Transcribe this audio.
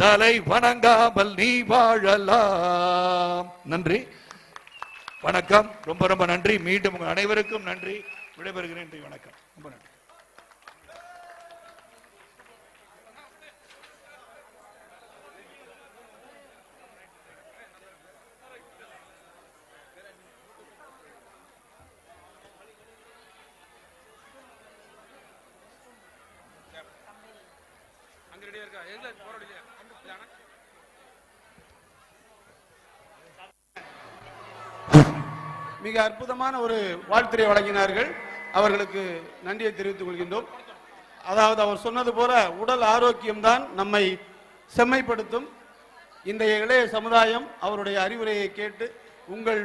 தலை வணங்காமல் நீ வாழலாம். நன்றி. வணக்கம். ரொம்ப ரொம்ப நன்றி. மீண்டும் உங்கள் அனைவருக்கும் நன்றி. விடைபெறுகிறேன். வணக்கம். ரொம்ப நன்றி. அங்க ரெடியா இருக்கா? எங்க போராடி இல்லையா மிக அற்புதமான ஒரு வாழ்த்துறை வழங்கினார்கள். அவர்களுக்கு நன்றியை தெரிவித்துக் கொள்கின்றோம். அதாவது அவர் சொன்னது போல உடல் ஆரோக்கியம்தான் நம்மை செம்மைப்படுத்தும். இன்றைய இளைய சமுதாயம் அவருடைய அறிவுரையை கேட்டு உங்கள்